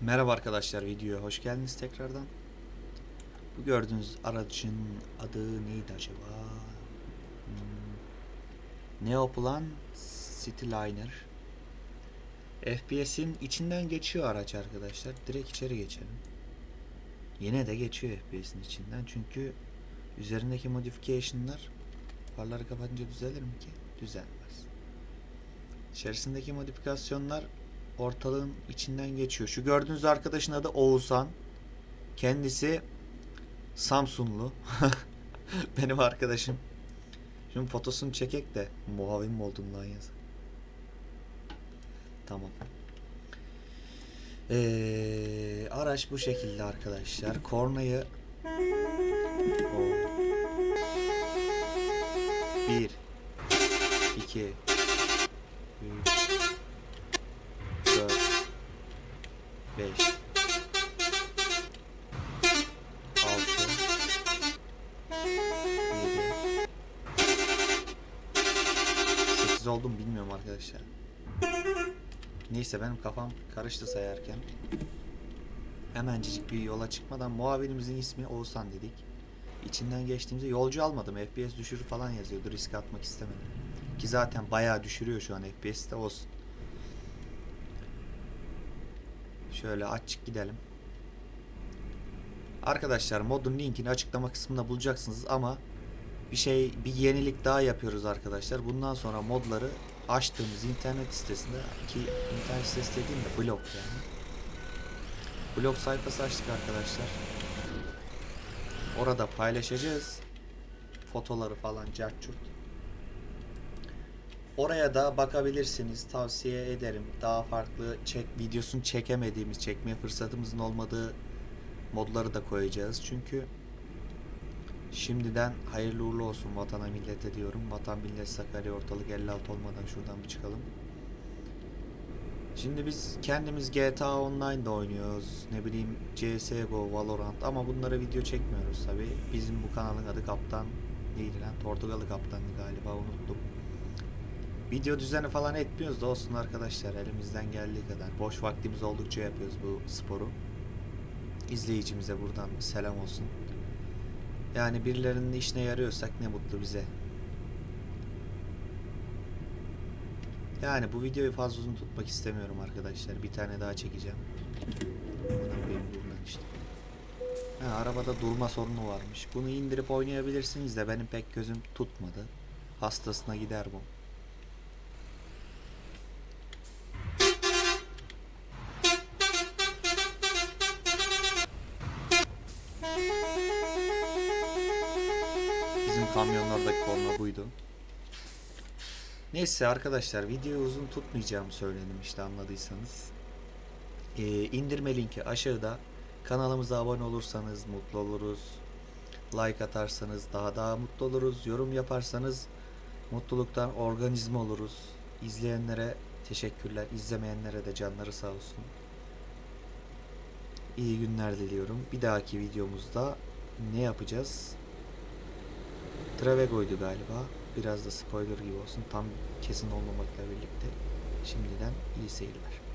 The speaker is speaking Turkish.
Merhaba arkadaşlar videoya hoş geldiniz tekrardan. Bu gördüğünüz aracın adı neydi acaba? Hmm. Neoplan Cityliner. FPS'in içinden geçiyor araç arkadaşlar. Direkt içeri geçelim. Yine de geçiyor FPS'in içinden çünkü üzerindeki modification'lar farları kapatınca düzelir mi ki? Düzelmez. İçerisindeki modifikasyonlar ortalığın içinden geçiyor. Şu gördüğünüz arkadaşın adı Oğuzhan. Kendisi Samsunlu. Benim arkadaşım. Şimdi fotosunu çekek de muavin mi oldum lan yaz. Tamam. Ee, araç bu şekilde arkadaşlar. Kornayı Oo. Bir iki üç 5 6 7 8 oldum bilmiyorum arkadaşlar. Neyse benim kafam karıştı sayarken. Hemencik bir yola çıkmadan muavinimizin ismi Oğuzhan dedik. İçinden geçtiğimizde yolcu almadım. FPS düşürü falan yazıyordu. Risk atmak istemedim. Ki zaten bayağı düşürüyor şu an FPS'te olsun. Şöyle açık gidelim. Arkadaşlar modun linkini açıklama kısmında bulacaksınız ama bir şey bir yenilik daha yapıyoruz arkadaşlar. Bundan sonra modları açtığımız internet sitesinde ki internet sitesi dediğim de blog yani. Blog sayfası açtık arkadaşlar. Orada paylaşacağız. Fotoları falan carçurt. Oraya da bakabilirsiniz. Tavsiye ederim. Daha farklı çek videosunu çekemediğimiz, çekmeye fırsatımızın olmadığı modları da koyacağız. Çünkü şimdiden hayırlı uğurlu olsun vatana millete diyorum. Vatan millet Sakarya ortalık 56 olmadan şuradan bir çıkalım. Şimdi biz kendimiz GTA Online'da oynuyoruz. Ne bileyim CSGO, Valorant ama bunlara video çekmiyoruz tabi. Bizim bu kanalın adı Kaptan neydi lan? Portugalı Kaptan'dı galiba unuttum. Video düzeni falan etmiyoruz da olsun arkadaşlar elimizden geldiği kadar. Boş vaktimiz oldukça yapıyoruz bu sporu. İzleyicimize buradan selam olsun. Yani birilerinin işine yarıyorsak ne mutlu bize. Yani bu videoyu fazla uzun tutmak istemiyorum arkadaşlar. Bir tane daha çekeceğim. İşte. Ha, arabada durma sorunu varmış. Bunu indirip oynayabilirsiniz de benim pek gözüm tutmadı. Hastasına gider bu. Kamyonlardaki korna buydu. Neyse arkadaşlar videoyu uzun tutmayacağımı söyledim işte anladıysanız. Ee, indirme linki aşağıda. Kanalımıza abone olursanız mutlu oluruz. Like atarsanız daha daha mutlu oluruz. Yorum yaparsanız mutluluktan organizma oluruz. İzleyenlere teşekkürler. İzlemeyenlere de canları sağ olsun. İyi günler diliyorum. Bir dahaki videomuzda ne yapacağız? Travego'ydu galiba. Biraz da spoiler gibi olsun. Tam kesin olmamakla birlikte. Şimdiden iyi seyirler.